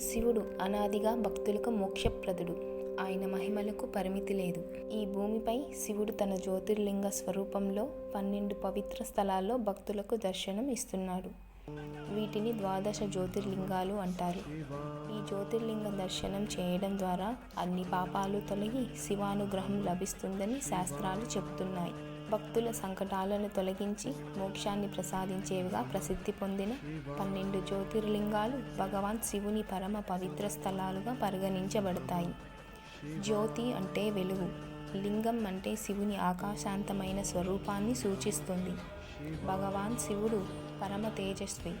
శివుడు అనాదిగా భక్తులకు మోక్షప్రదుడు. ఆయన మహిమలకు పరిమితి లేదు. ఈ భూమిపై శివుడు తన జ్యోతిర్లింగ స్వరూపంలో పన్నెండు పవిత్ర స్థలాల్లో భక్తులకు దర్శనం ఇస్తున్నాడు. వీటిని ద్వాదశ జ్యోతిర్లింగాలు అంటారు. ఈ జ్యోతిర్లింగ దర్శనం చేయడం ద్వారా అన్ని పాపాలు తొలగి శివానుగ్రహం లభిస్తుందని శాస్త్రాలు చెబుతున్నాయి. భక్తుల సంకటాలను తొలగించి మోక్షాన్ని ప్రసాదించేవిగా ప్రసిద్ధి పొందిన పన్నెండు జ్యోతిర్లింగాలు భగవాన్ శివుని పరమ పవిత్ర స్థలాలుగా పరిగణించబడతాయి. జ్యోతి అంటే వెలుగు. లింగం అంటే శివుని ఆకాశాంతమైన స్వరూపాన్ని సూచిస్తుంది. భగవాన్ శివుడు పరమ తేజస్వి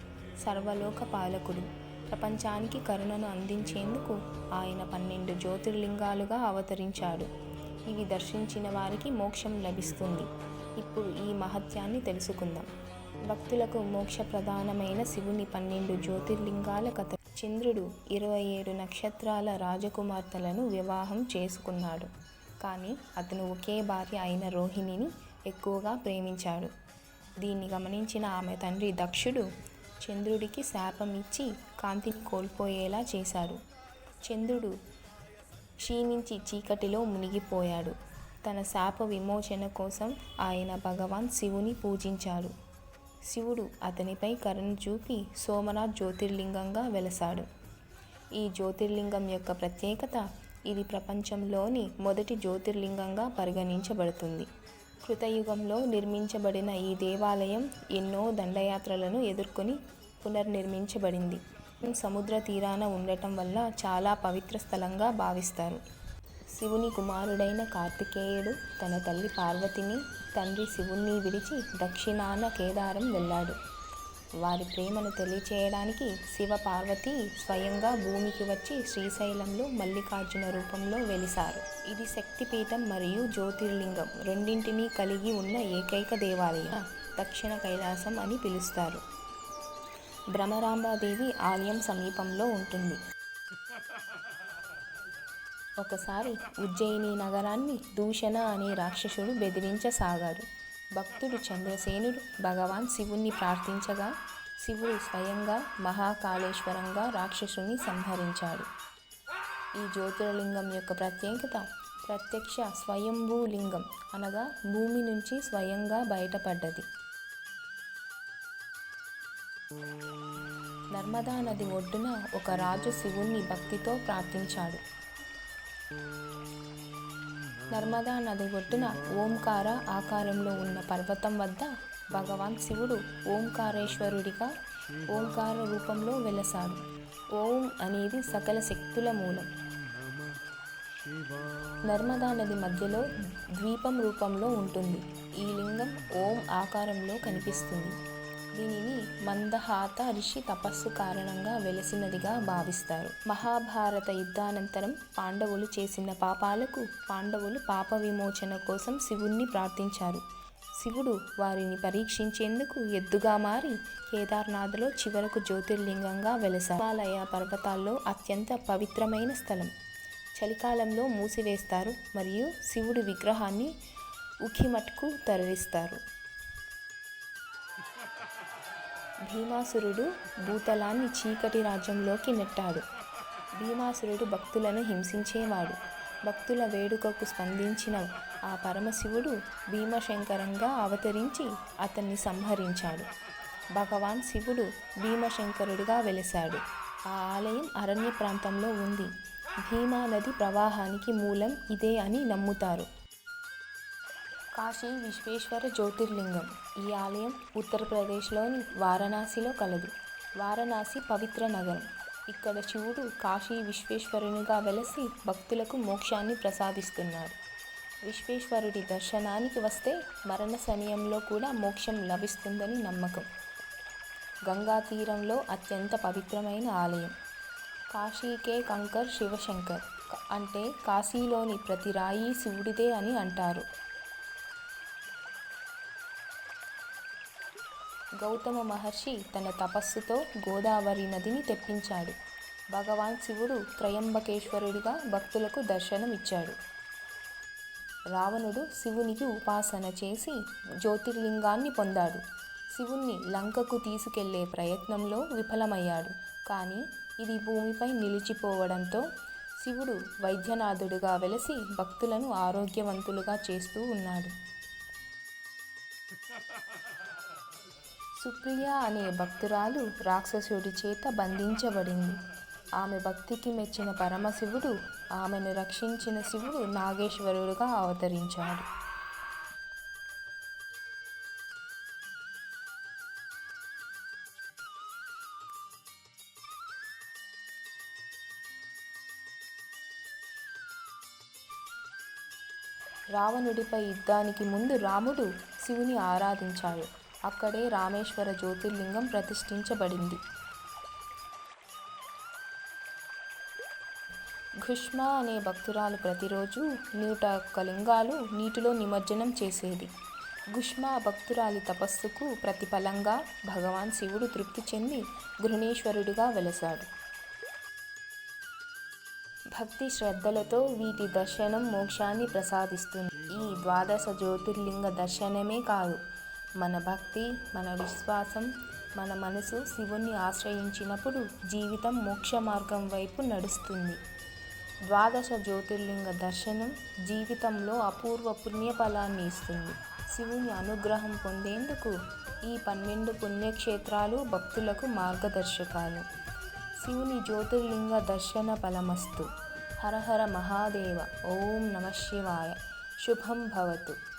సర్వలోక పాలకుడు. ప్రపంచానికి కరుణను అందించేందుకు ఆయన పన్నెండు జ్యోతిర్లింగాలుగా అవతరించాడు. ఇవి దర్శించిన వారికి మోక్షం లభిస్తుంది. ఇప్పుడు ఈ మహత్యాన్ని తెలుసుకుందాం. భక్తులకు మోక్ష ప్రధానమైన శివుని పన్నెండు జ్యోతిర్లింగాల కథ. చంద్రుడు ఇరవై ఏడు నక్షత్రాల రాజకుమార్తెలను వివాహం చేసుకున్నాడు. కానీ అతను ఒకే భార్య అయిన రోహిణిని ఎక్కువగా ప్రేమించాడు. దీన్ని గమనించిన ఆమె తండ్రి దక్షుడు చంద్రుడికి శాపం ఇచ్చి కాంతిని కోల్పోయేలా చేశాడు. చంద్రుడు క్షీణించి చీకటిలో మునిగిపోయాడు. తన శాప విమోచన కోసం ఆయన భగవాన్ శివుని పూజించాడు. శివుడు అతనిపై కరుణ చూపి సోమనాథ్ జ్యోతిర్లింగంగా వెలసాడు. ఈ జ్యోతిర్లింగం యొక్క ప్రత్యేకత ఇది ప్రపంచంలోని మొదటి జ్యోతిర్లింగంగా పరిగణించబడుతుంది. కృతయుగంలో నిర్మించబడిన ఈ దేవాలయం ఎన్నో దండయాత్రలను ఎదుర్కొని పునర్నిర్మించబడింది. సముద్ర తీరాన ఉండటం వల్ల చాలా పవిత్ర స్థలంగా భావిస్తారు. శివుని కుమారుడైన కార్తికేయుడు తన తల్లి పార్వతిని తండ్రి శివుణ్ణి విడిచి దక్షిణాన కేదారం వెళ్ళాడు. వారి ప్రేమను తెలియచేయడానికి శివ పార్వతి స్వయంగా భూమికి వచ్చి శ్రీశైలంలో మల్లికార్జున రూపంలో వెలిశారు ఇది శక్తిపీఠం మరియు జ్యోతిర్లింగం రెండింటినీ కలిగి ఉన్న ఏకైక దేవాలయం. దక్షిణ కైలాసం అని పిలుస్తారు. భ్రమరాంబాదేవి ఆలయం సమీపంలో ఉంటుంది. ఒకసారి ఉజ్జయిని నగరాన్ని దూషణ అనే రాక్షసుడు బెదిరించసాగాడు. భక్తుడు చంద్రసేనుడు భగవాన్ శివుణ్ణి ప్రార్థించగా శివుడు స్వయంగా మహాకాళేశ్వరంగా రాక్షసుని సంహరించాడు. ఈ జ్యోతిర్లింగం యొక్క ప్రత్యేకత ప్రత్యక్ష స్వయంభూ లింగం అనగా భూమి నుంచి స్వయంగా బయటపడ్డది. నర్మదా నది ఒడ్డున ఒక రాజు శివుణ్ణి భక్తితో ప్రార్థించాడు. నర్మదా నది ఒడ్డున ఓంకార ఆకారంలో ఉన్న పర్వతం వద్ద భగవాన్ శివుడు ఓంకారేశ్వరుడిగా ఓంకార రూపంలో వెలసాడు. ఓం అనేది సకల శక్తుల మూలం. నర్మదా నది మధ్యలో ద్వీపం రూపంలో ఉంటుంది. ఈ లింగం ఓం ఆకారంలో కనిపిస్తుంది. దీనిని మందహాత ఋషి తపస్సు కారణంగా వెలసినదిగా భావిస్తారు. మహాభారత యుద్ధానంతరం పాండవులు చేసిన పాపాలకు పాండవులు పాప విమోచన కోసం శివుణ్ణి ప్రార్థించారు. శివుడు వారిని పరీక్షించేందుకు ఎద్దుగా మారి కేదార్నాథ్లో చివరకు జ్యోతిర్లింగంగా వెలసారు. హిమాలయ పర్వతాల్లో అత్యంత పవిత్రమైన స్థలం. చలికాలంలో మూసివేస్తారు మరియు శివుడి విగ్రహాన్ని ఉఖిమట్కు తరలిస్తారు. భీమాసురుడు భూతలాన్ని చీకటి రాజ్యంలోకి నెట్టాడు. భీమాసురుడు భక్తులను హింసించేవాడు. భక్తుల వేడుకకు స్పందించిన ఆ పరమశివుడు భీమశంకరంగా అవతరించి అతన్ని సంహరించాడు. భగవాన్ శివుడు భీమశంకరుడిగా వెలిశాడు. ఆ ఆలయం అరణ్య ప్రాంతంలో ఉంది. భీమా నది ప్రవాహానికి మూలం ఇదే అని నమ్ముతారు. కాశీ విశ్వేశ్వర జ్యోతిర్లింగం. ఈ ఆలయం ఉత్తరప్రదేశ్లోని వారణాసిలో కలదు. వారణాసి పవిత్ర నగరం. ఇక్కడ శివుడు కాశీ విశ్వేశ్వరునిగా వెలసి భక్తులకు మోక్షాన్ని ప్రసాదిస్తున్నాడు. విశ్వేశ్వరుడి దర్శనానికి వస్తే మరణ సమయంలో కూడా మోక్షం లభిస్తుందని నమ్మకం. గంగా తీరంలో అత్యంత పవిత్రమైన ఆలయం. కాశీకే కంకర్ శివశంకర్. అంటే కాశీలోని ప్రతి రాయి శివుడిదే అని అంటారు. గౌతమ మహర్షి తన తపస్సుతో గోదావరి నదిని తెప్పించాడు. భగవాన్ శివుడు త్రయంబకేశ్వరుడిగా భక్తులకు దర్శనం ఇచ్చాడు రావణుడు శివునికి ఉపాసన చేసి జ్యోతిర్లింగాన్ని పొందాడు. శివుణ్ణి లంకకు తీసుకెళ్ళే ప్రయత్నంలో విఫలమయ్యాడు. కానీ ఇది భూమిపై నిలిచిపోవడంతో శివుడు వైద్యనాథుడిగా వెలసి భక్తులను ఆరోగ్యవంతులుగా చేస్తూ ఉన్నాడు. సుప్రియ అనే భక్తురాలు రాక్షసుడి చేత బంధించబడింది. ఆమె భక్తికి మెచ్చిన పరమశివుడు ఆమెను రక్షించిన శివుడు నాగేశ్వరుడుగా అవతరించాడు. రావణుడిపై యుద్ధానికి ముందు రాముడు శివుని ఆరాధించాడు. అక్కడే రామేశ్వర జ్యోతిర్లింగం ప్రతిష్ఠించబడింది. ఘుష్మ అనే భక్తురాలు ప్రతిరోజు నూట ఒక్క లింగాలు నీటిలో నిమజ్జనం చేసేది. ఘుష్మ భక్తురాలి తపస్సుకు ప్రతిఫలంగా భగవాన్ శివుడు తృప్తి చెంది గృహణేశ్వరుడిగా వెలసాడు. భక్తి శ్రద్ధలతో వీటి దర్శనం మోక్షాన్ని ప్రసాదిస్తుంది. ఈ ద్వాదశ జ్యోతిర్లింగ దర్శనమే కాదు మన భక్తి మన విశ్వాసం మన మనసు శివుణ్ణి ఆశ్రయించినప్పుడు జీవితం మోక్ష మార్గం వైపు నడుస్తుంది. ద్వాదశ జ్యోతిర్లింగ దర్శనం జీవితంలో అపూర్వ పుణ్యఫలాన్ని ఇస్తుంది. శివుని అనుగ్రహం పొందేందుకు ఈ పన్నెండు పుణ్యక్షేత్రాలు భక్తులకు మార్గదర్శకాలు. శివుని జ్యోతిర్లింగ దర్శన ఫలమస్తు. హరహర మహాదేవ. ఓం నమ శివాయ. శుభం భవతు.